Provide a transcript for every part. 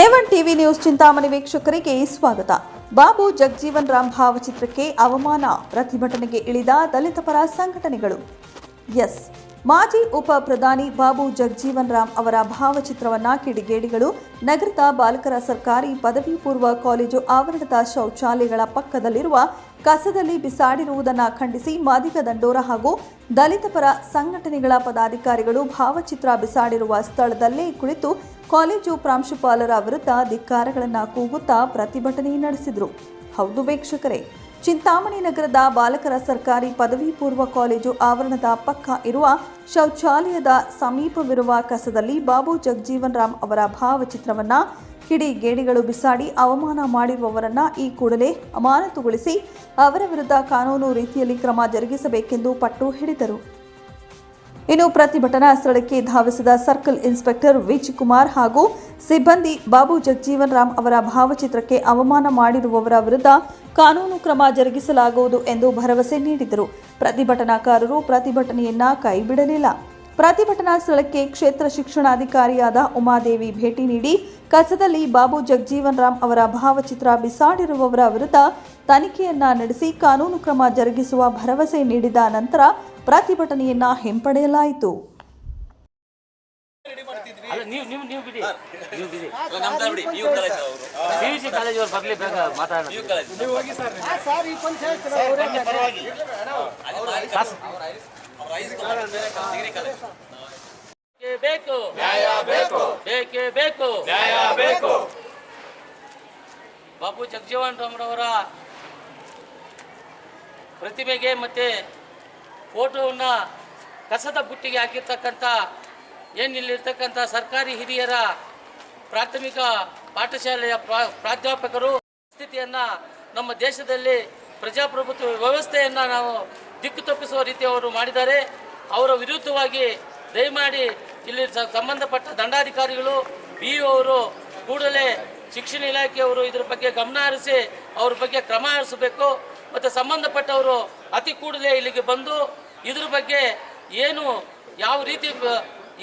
ಎವನ್ TV news Chintamani ವೀಕ್ಷಕರಿಗೆ ಸ್ವಾಗತ. ಬಾಬು ಜಗಜೀವನ್ ರಾಮ್ ಭಾವಚಿತ್ರಕ್ಕೆ ಅವಮಾನ, ಪ್ರತಿಭಟನೆಗೆ ಇಳಿದ ದಲಿತ ಪರ ಸಂಘಟನೆಗಳು. ಎಸ್, ಮಾಜಿ ಉಪ ಪ್ರಧಾನಿ ಬಾಬು ಜಗಜೀವನ್ ರಾಮ್ ಅವರ ಭಾವಚಿತ್ರವನ್ನ ಕಿಡಿಗೇಡಿಗಳು, ನಗರದ ಬಾಲಕರ ಸರ್ಕಾರಿ ಪದವಿ ಪೂರ್ವ ಕಾಲೇಜು ಆವರಣದ ಶೌಚಾಲಯಗಳ ಪಕ್ಕದಲ್ಲಿರುವ ಕಸದಲ್ಲಿ ಬಿಸಾಡಿರುವುದನ್ನು ಖಂಡಿಸಿ ಮಾದಿಗ ದಂಡೋರ ಹಾಗೂ ದಲಿತ ಪರ ಸಂಘಟನೆಗಳ ಪದಾಧಿಕಾರಿಗಳು ಭಾವಚಿತ್ರ ಬಿಸಾಡಿರುವ ಸ್ಥಳದಲ್ಲೇ ಕುಳಿತು ಕಾಲೇಜು ಪ್ರಾಂಶುಪಾಲರ ವಿರುದ್ಧ ಧಿಕ್ಕಾರಗಳನ್ನು ಕೂಗುತ್ತಾ ಪ್ರತಿಭಟನೆ ನಡೆಸಿದರು. ಹೌದು ವೀಕ್ಷಕರೇ, ಚಿಂತಾಮಣಿ ನಗರದ ಬಾಲಕರ ಸರ್ಕಾರಿ ಪದವಿ ಪೂರ್ವ ಕಾಲೇಜು ಆವರಣದ ಪಕ್ಕ ಇರುವ ಶೌಚಾಲಯದ ಸಮೀಪವಿರುವ ಕಸದಲ್ಲಿ ಬಾಬು ಜಗಜೀವನ್ ರಾಮ್ ಅವರ ಭಾವಚಿತ್ರವನ್ನ ಕಿಡಿಗೇಡಿಗಳು ಬಿಸಾಡಿ ಅವಮಾನ ಮಾಡಿರುವವರನ್ನ ಈ ಕೂಡಲೇ ಅಮಾನತುಗೊಳಿಸಿ ಅವರ ವಿರುದ್ಧ ಕಾನೂನು ರೀತಿಯಲ್ಲಿ ಕ್ರಮ ಜರುಗಿಸಬೇಕೆಂದು ಪಟ್ಟು ಹಿಡಿದರು. ಇನ್ನು ಪ್ರತಿಭಟನಾ ಸ್ಥಳಕ್ಕೆ ಧಾವಿಸಿದ ಸರ್ಕಲ್ ಇನ್ಸ್ಪೆಕ್ಟರ್ ವಿಜ್ ಕುಮಾರ್ ಹಾಗೂ ಸಿಬ್ಬಂದಿ ಬಾಬು ಜಗಜೀವನ್ ರಾಮ್ ಅವರ ಭಾವಚಿತ್ರಕ್ಕೆ ಅವಮಾನ ಮಾಡಿರುವವರ ವಿರುದ್ಧ ಕಾನೂನು ಕ್ರಮ ಜರುಗಿಸಲಾಗುವುದು ಎಂದು ಭರವಸೆ ನೀಡಿದರು. ಪ್ರತಿಭಟನಾಕಾರರು ಪ್ರತಿಭಟನೆಯನ್ನ ಕೈಬಿಡಲಿಲ್ಲ. ಪ್ರತಿಭಟನಾ ಸ್ಥಳಕ್ಕೆ ಕ್ಷೇತ್ರ ಶಿಕ್ಷಣಾಧಿಕಾರಿಯಾದ ಉಮಾದೇವಿ ಭೇಟಿ ನೀಡಿ, ಕಸದಲ್ಲಿ ಬಾಬು ಜಗಜೀವನ್ ರಾಮ್ ಅವರ ಭಾವಚಿತ್ರ ಬಿಸಾಡಿರುವವರ ವಿರುದ್ಧ ತನಿಖೆಯನ್ನ ನಡೆಸಿ ಕಾನೂನು ಕ್ರಮ ಜರುಗಿಸುವ ಭರವಸೆ ನೀಡಿದ ನಂತರ ಪ್ರತಿಭಟನೆಯನ್ನ ಹಿಂಪಡೆಯಲಾಯಿತು. ಅಲ್ಲ ನೀವು ನೀವು ನೀವು ಬಿಡಿ. ನೀವು ಬಿಡಿ. ನಮ್ದು ಬಿಡಿ. ನೀವು ಕಾಲೇಜ್ ಅವರು. ಪಿ ಯು ಸಿ ಕಾಲೇಜ್ ಅವ್ರು ಬರ್ಲಿ ಬೇಗ ಮಾತಾಡೋಣ. ನೀವು ಕಾಲೇಜ್ ಕಾಸು. ಅವ್ರ ಹೈಸ್ಕೂಲ್ ಡಿಗ್ರಿ ಕಾಲೇಜ್. ಬೇಕು ನ್ಯಾಯ ಬೇಕು. ಬೇಕೇ ಬೇಕು. ನ್ಯಾಯ ಬೇಕು. ಬಾಬು ಜಗಜೀವನ್ ರಾಮ್ರವರ ಪ್ರತಿಭೆಗೆ ಮತ್ತೆ ಫೋಟೋವನ್ನ ಕಸದ ಬುಟ್ಟಿಗೆ ಹಾಕಿರ್ತಕ್ಕಂಥ ಏನಿಲ್ಲಿರ್ತಕ್ಕಂಥ ಸರ್ಕಾರಿ ಹಿರಿಯರ ಪ್ರಾಥಮಿಕ ಪಾಠಶಾಲೆಯ ಪ್ರಾ- ಪ್ರಾಧ್ಯಾಪಕರು, ಸ್ಥಿತಿಯನ್ನು ನಮ್ಮ ದೇಶದಲ್ಲಿ ಪ್ರಜಾಪ್ರಭುತ್ವ ವ್ಯವಸ್ಥೆಯನ್ನು ನಾವು ದಿಕ್ಕು ತಪ್ಪಿಸುವ ರೀತಿ ಅವರು ಮಾಡಿದ್ದಾರೆ. ಅವರ ವಿರುದ್ಧವಾಗಿ ದಯಮಾಡಿ ಇಲ್ಲಿ ಸಂಬಂಧಪಟ್ಟ ದಂಡಾಧಿಕಾರಿಗಳು, ಬಿ ಅವರು ಕೂಡಲೇ ಶಿಕ್ಷಣ ಇಲಾಖೆಯವರು ಇದರ ಬಗ್ಗೆ ಗಮನ ಹರಿಸಿ, ಅವ್ರ ಬಗ್ಗೆ ಕ್ರಮ ಹರಿಸಬೇಕು. ಮತ್ತು ಸಂಬಂಧಪಟ್ಟವರು ಅತಿ ಕೂಡಲೇ ಇಲ್ಲಿಗೆ ಬಂದು ಇದ್ರ ಬಗ್ಗೆ ಏನು ಯಾವ ರೀತಿ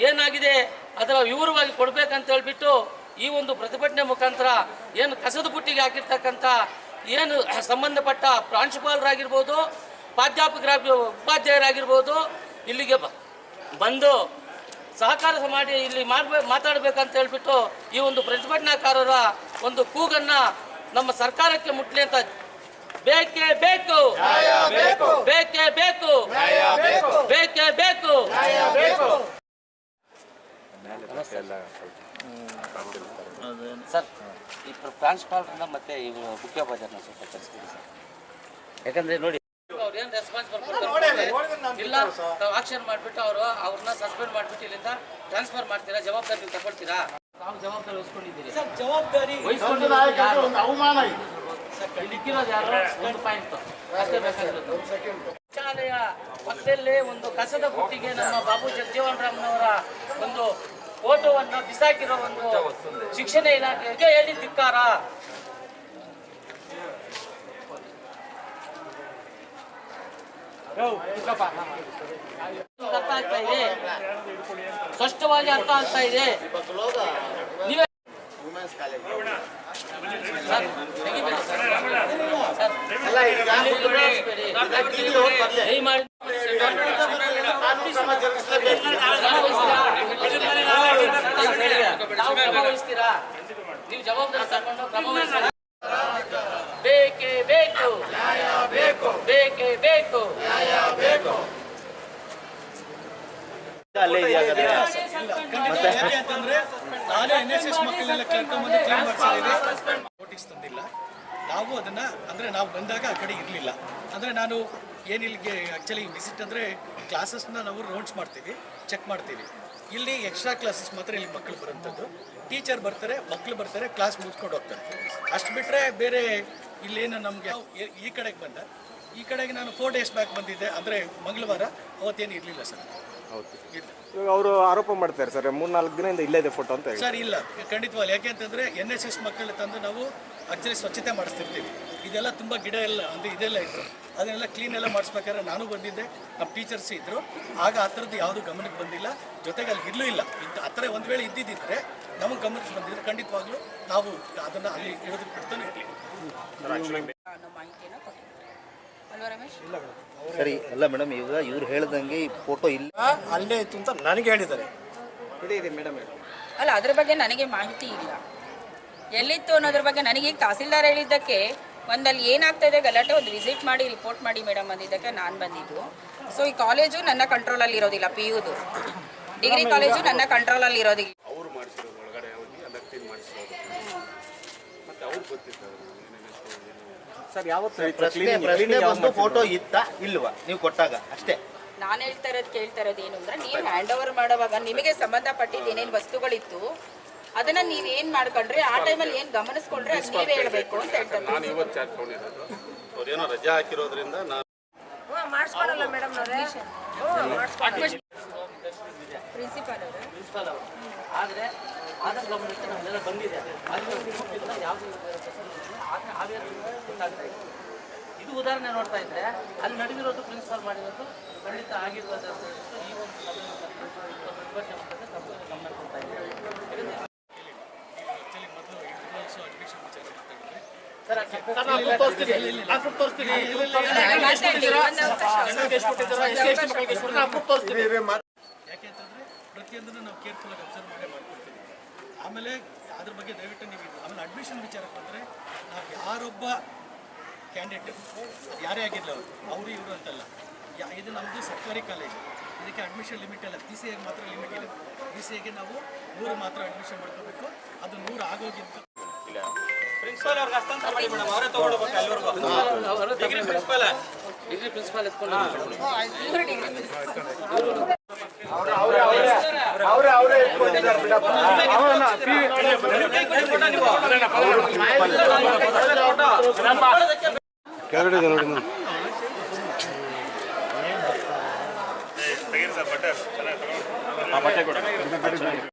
ಏನಾಗಿದೆ ಅದರ ವಿವರವಾಗಿ ಕೊಡಬೇಕಂತ ಹೇಳ್ಬಿಟ್ಟು ಈ ಒಂದು ಪ್ರತಿಭಟನೆ ಮುಖಾಂತರ ಏನು ಕಸದ ಬುಟ್ಟಿಗೆ ಹಾಕಿರ್ತಕ್ಕಂಥ ಏನು ಸಂಬಂಧಪಟ್ಟ ಪ್ರಾಂಶುಪಾಲರಾಗಿರ್ಬೋದು ಪ್ರಾಧ್ಯಾಪಕರ ಉಪಾಧ್ಯಾಯರಾಗಿರ್ಬೋದು ಇಲ್ಲಿಗೆ ಬಂದು ಸಹಕಾರ ಮಾಡಿ ಇಲ್ಲಿ ಮಾಡಬೇ ಮಾತಾಡಬೇಕಂತ ಹೇಳ್ಬಿಟ್ಟು ಈ ಒಂದು ಪ್ರತಿಭಟನಾಕಾರರ ಒಂದು ಕೂಗನ್ನು ನಮ್ಮ ಸರ್ಕಾರಕ್ಕೆ ಮುಟ್ಲಿ ಅಂತ ಬೇಕೇ ಬೇಕು. ಬೇಕೇ ಬೇಕು. ಬೇಕೇ ಬೇಕು. ಸರ್ ಈ ಪ್ರ- ಪ್ರಾಂಶುಪಾಲರನ್ನ ಮತ್ತೆ ಇವರು ಮುಖ್ಯೋಪಾಧ್ಯಾಯರನ್ನ ಸ್ವಲ್ಪ ಕಳಿಸ್ತೀವಿ ಸರ್. ಯಾಕಂದ್ರೆ ನೋಡಿ ಅವ್ರು ಏನು ರೆಸ್ಪಾನ್ಸ್ ಬರ್ಕೊಡ್ತಾರೆ ಇಲ್ಲ ತಾವು ಆಕ್ಷನ್ ಮಾಡಿಬಿಟ್ಟು ಅವರು ಅವ್ರನ್ನ ಸಸ್ಪೆಂಡ್ ಮಾಡಿಬಿಟ್ಟು ಇಲ್ಲಿಂದ ಟ್ರಾನ್ಸ್ಫರ್ ಮಾಡ್ತೀರಾ ಜವಾಬ್ದಾರಿ ನೀವು ತಗೊಳ್ತೀರಾ? ತಾವು ಜವಾಬ್ದಾರಿ ಸರ್ ಜವಾಬ್ದಾರಿ ಅವಮಾನ ಇದು. ಶಾಲೆಯ ಪಕ್ಕದಲ್ಲೇ ಒಂದು ಕಸದ ಬುಟ್ಟಿಗೆ ನಮ್ಮ ಬಾಬು ಜಗಜೀವನ್ ರಾಮ್ನವರ ಒಂದು ಫೋಟೋವನ್ನ ಬಿಸಾಕಿರೋ ಒಂದು ಶಿಕ್ಷಣ ಇಲಾಖೆಗೆ ಹೇಳಿ ಧಿಕ್ಕಾರ ಅರ್ಥ ಆಗ್ತಾ ಇದೆ? ಸ್ಪಷ್ಟವಾಗಿ ಅರ್ಥ ಆಗ್ತಾ ಇದೆ? ನೀವೇ ಜವಾಬ್ದಾರಿ ತಗೊಂಡು ಕ್ರಮ ಬೇಕೇ ಬೇಕು. ಬೇಕೇ ಬೇಕು. ಖಂಡಿತ ಯಾಕೆ ಅಂತಂದ್ರೆ ಎನ್ ಎಸ್ ಎಸ್ ಮಕ್ಕಳೆಲ್ಲ ಕ್ಲೀನ್ ಮಾಡಿಸಿದ್ದೇವೆ ನೋಟಿಸ್ ತಂದಿಲ್ಲ. ನಾವು ಅದನ್ನ ಅಂದ್ರೆ ನಾವು ಬಂದಾಗ ಆ ಕಡೆ ಇರಲಿಲ್ಲ. ಅಂದ್ರೆ ನಾನು ಏನು ಇಲ್ಲಿಗೆ ಆ್ಯಕ್ಚುಲಿ ವಿಸಿಟ್ ಅಂದರೆ ಕ್ಲಾಸಸ್ನ ನಾವು ರೌಂಡ್ಸ್ ಮಾಡ್ತೀವಿ ಚೆಕ್ ಮಾಡ್ತೀವಿ. ಇಲ್ಲಿ ಎಕ್ಸ್ಟ್ರಾ ಕ್ಲಾಸಸ್ ಮಾತ್ರ ಇಲ್ಲಿ ಮಕ್ಕಳು ಬರೋಂಥದ್ದು ಟೀಚರ್ ಬರ್ತಾರೆ ಮಕ್ಕಳು ಬರ್ತಾರೆ ಕ್ಲಾಸ್ ಮುಗಿಸ್ಕೊಂಡು ಹೋಗ್ತಾರೆ. ಅಷ್ಟು ಬಿಟ್ಟರೆ ಬೇರೆ ಇಲ್ಲೇನು ನಮಗೆ ಈ ಕಡೆಗೆ ಬಂದ. ಈ ಕಡೆಗೆ ನಾನು ಫೋರ್ ಡೇಸ್ ಬ್ಯಾಕ್ ಬಂದಿದ್ದೆ. ಅಂದರೆ ಮಂಗಳವಾರ ಅವತ್ತೇನು ಇರಲಿಲ್ಲ ಸರ್. ಇವಾಗ ಅವರು ಆರೋಪ ಮಾಡ್ತಾರೆ ಸರ್ ಮೂರ್ನಾಲ್ಕು ದಿನದಿಂದ ಇಲ್ಲೇ ಇದೆ ಫೋಟೋ ಅಂತ ಹೇಳಿ ಸರ್ ಇಲ್ಲ ಖಂಡಿತವಾಗಿ ಯಾಕೆ ಅಂತಂದರೆ ಎನ್ ಎಸ್ ಎಸ್ ಮಕ್ಕಳ ತಂದು ನಾವು ಆಕ್ಚುಲಿ ಸ್ವಚ್ಛತೆ ಮಾಡಿಸ್ತಿರ್ತೀವಿ ಇದೆಲ್ಲ ತುಂಬ ಗಿಡ ಎಲ್ಲ ಅಂದ್ರೆ ಇದೆಲ್ಲ ಇತ್ತು ಅದನ್ನೆಲ್ಲ ಕ್ಲೀನ್ ಎಲ್ಲ ಮಾಡಿಸ್ಬೇಕಾದ್ರೆ ನಾನು ಬಂದಿದ್ದೆ ನಮ್ಮ ಟೀಚರ್ಸ್ ಇದ್ದರು ಆಗ ಆ ಥರದ್ದು ಯಾವುದು ಗಮನಕ್ಕೆ ಬಂದಿಲ್ಲ ಜೊತೆಗೆ ಅಲ್ಲಿ ಇರಲೂ ಇಲ್ಲ ಇಂಥ ಆ ಥರ ಒಂದು ವೇಳೆ ಇದ್ದಿದ್ದರೆ ನಮಗೆ ಗಮನಕ್ಕೆ ಬಂದಿದ್ರೆ ಖಂಡಿತವಾಗ್ಲೂ ನಾವು ಅದನ್ನು ಅಲ್ಲಿ ಇಡೋದಕ್ಕೆ ಬಿಡ್ತಾನೆ ಇರಲಿಲ್ಲ ಸರಿ ಅಲ್ಲ ಮೇಡಮ್ ಈಗ ಇವ್ರು ಹೇಳ್ದಂಗೆ ಈ ಫೋಟೋ ಇಲ್ಲ. ಅಲ್ಲೇ ಇತ್ತು ಅಂತ ನನಗೆ ಹೇಳಿದ್ದಾರೆ. ಇದೆ ಇದೆ ಮೇಡಮ್. ಅಲ್ಲ ಅದ್ರ ಬಗ್ಗೆ ನನಗೆ ಮಾಹಿತಿ ಇಲ್ಲ. ಎಲ್ಲಿತ್ತು ಅನ್ನೋದ್ರ ಬಗ್ಗೆ ನನಗೆ ಈಗ ತಹಸೀಲ್ದಾರ್ ಹೇಳಿದ್ದಕ್ಕೆ ಒಂದಲ್ಲಿ ಏನಾಗ್ತಾ ಇದೆ ಗಲಾಟೆ ಒಂದು ವಿಸಿಟ್ ಮಾಡಿ ರಿಪೋರ್ಟ್ ಮಾಡಿ ಮೇಡಮ್ ಅಂದಿದ್ದಕ್ಕೆ ನಾನು ಬಂದಿದ್ದು. ಸೊ ಈ ಕಾಲೇಜು ನನ್ನ ಕಂಟ್ರೋಲಲ್ಲಿ ಇರೋದಿಲ್ಲ ಪಿ ಯುದು ಡಿಗ್ರಿ ಕಾಲೇಜು ನನ್ನ ಕಂಟ್ರೋಲಲ್ಲಿ ಇರೋದಿಲ್ಲ. ಸರ್ ಯಾವತ್ತು ಪ್ರಶ್ನೆ ಪ್ರಶ್ನೆ ಬಂದು ಫೋಟೋ ಇತ್ತ ಇಲ್ವಾ? ನೀವು ಕೊಟ್ಟಾಗ ಅಷ್ಟೇ. ನಾನು ಹೇಳ್ತಾ ಇರೋದು ಕೇಳ್ತಾ ಇರೋದು ಏನು ಅಂದ್ರೆ ನೀವು ಹ್ಯಾಂಡ್ ಓವರ್ ಮಾಡುವಾಗ ನಿಮಗೆ ಸಂಬಂಧಪಟ್ಟಿದ್ದು ಏನೇನು ವಸ್ತುಗಳಿತ್ತು ಅದನ್ನ ನೀವ್ ಏನ್ ಮಾಡ್ಕೊಂಡ್ರಿ? ಆ ಟೈಮಲ್ಲಿ ಏನ್ ಗಮನಿಸ್ಕೊಂಡ್ರೆ ಅದು ನೀವೇ ಹೇಳ್ಬೇಕು ಅಂತ ಹೇಳ್ತಾರೆ ನಾನು ಇವತ್ತು ಚಾರ್ಜ್ ತೊಗೊಂಡಿರೋದು ಅವ್ರೇನೋ ರಜಾ ಹಾಕಿರೋದ್ರಿಂದ ನಾನು ಪ್ರಿನ್ಸಿಪಾಲ್ ಅವರು. ಪ್ರಿನ್ಸಿಪಾಲ್ ಅವರು. ಆದರೆ ಆದ ಗಮನಕ್ಕೆ ನಮ್ಮೆಲ್ಲ ಬಂದಿದೆ. ಅಲ್ಲಿ ಯಾವುದೇ ಗೊತ್ತಾಗ್ತಾ ಇದೆ. ಇದು ಉದಾಹರಣೆ ನೋಡ್ತಾ ಇದ್ರೆ ಅಲ್ಲಿ ನಡೆದಿರೋದು ಪ್ರಿನ್ಸಿಪಾಲ್ ಮಾಡಿರೋದು ಖಂಡಿತ ಆಗಿರ್ಬೋದು ಅಂತ ಹೇಳ್ಬಿಟ್ಟು ಈ ಒಂದು ಸಭೆ ಪ್ರತಿಭಟನೆ ಮಾಡಿದ್ರೆ ತಪ್ಪು ಗಮನ ಕೊಡ್ತಾ ಇದ್ದಾರೆ. ಆ್ಯಕ್ಚುಲಿ ಮೊದಲು ಇಂಟರ್ನಲ್ಸು ಅಡ್ಮಿಷನ್ ವಿಚಾರ ಮಾತಾಡಿದ್ರೆ ಸರ್ ಸರ್ ನಾವು ಕೇರ್ಫುಲ್ ಆಗಿ ಪ್ರತಿಯೊಂದನ್ನು ಅಬ್ಸರ್ವ್ ಮಾಡೇ ಮಾಡ್ಕೊಳ್ತೀವಿ ಆಮೇಲೆ ಅದ್ರ ಬಗ್ಗೆ ದಯವಿಟ್ಟು ನೀವು ಇದು- ಆಮೇಲೆ ಅಡ್ಮಿಷನ್ ವಿಚಾರಕ್ಕೆ ಬಂದರೆ ನಾವು ಯಾರೊಬ್ಬ ಕ್ಯಾಂಡಿಡೇಟ್ ಯಾರೇ ಆಗಿರಲಿ ಅವರು ಅವರು ಇವರು ಅಂತಲ್ಲ. ಯಾ ಇದು ನಮ್ಮದು ಸರ್ಕಾರಿ ಕಾಲೇಜ್ ಇದಕ್ಕೆ ಅಡ್ಮಿಷನ್ ಲಿಮಿಟ್ ಅಲ್ಲ ಬಿ ಸಿ ಎಗೆ ಮಾತ್ರ ಲಿಮಿಟ್ ಇದೆ. ಬಿ ಸಿ ಎಗೆ ನಾವು ನೂರು ಮಾತ್ರ ಅಡ್ಮಿಷನ್ ಮಾಡ್ಕೋಬೇಕು. ಅದು ನೂರು ಆಗೋಗಿಂತ ಪ್ರಿನ್ಸಿಪಾಲ್ ಅವ್ರಿಗೆ ಹಸ್ತಾಂತರ ಮಾಡಿ ಮೇಡಮ್. ಅವರೇ ತಗೊಂಡೋಗ್ಬೇಕು ಡಿಗ್ರಿ ಪ್ರಿನ್ಸಿಪಾಲ್ ಡಿಗ್ರಿ ಪ್ರಿನ್ಸಿಪಾಲ್ ಎತ್ಕೊಂಡು ಕೆಳಗಡೆ ನೋಡಿ ಬಟ್ಟೆ ತಗೊಂಡು